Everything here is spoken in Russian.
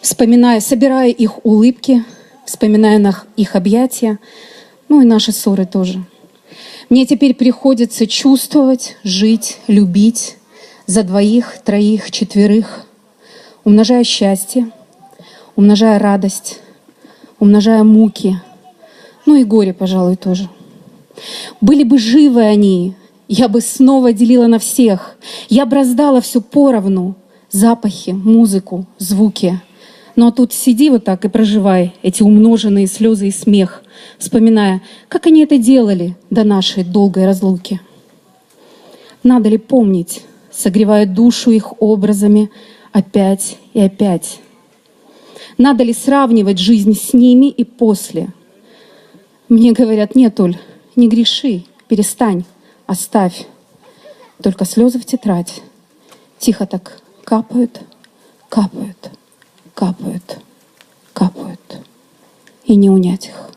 вспоминая, собирая их улыбки, вспоминая на их объятия, ну и наши ссоры тоже. Мне теперь приходится чувствовать, жить, любить за двоих, троих, четверых, умножая счастье, умножая радость, умножая муки, ну и горе, пожалуй, тоже. Были бы живы они, я бы снова делила на всех, я бы раздала все поровну, запахи, музыку, звуки. Но тут сиди вот так и проживай эти умноженные слезы и смех, вспоминая, как они это делали до нашей долгой разлуки. Надо ли помнить, согревая душу их образами опять и опять? Надо ли сравнивать жизнь с ними и после? Мне говорят, нет, Оль, не греши, перестань, оставь. Только слезы в тетрадь. Тихо так капают, капают. И не унять их.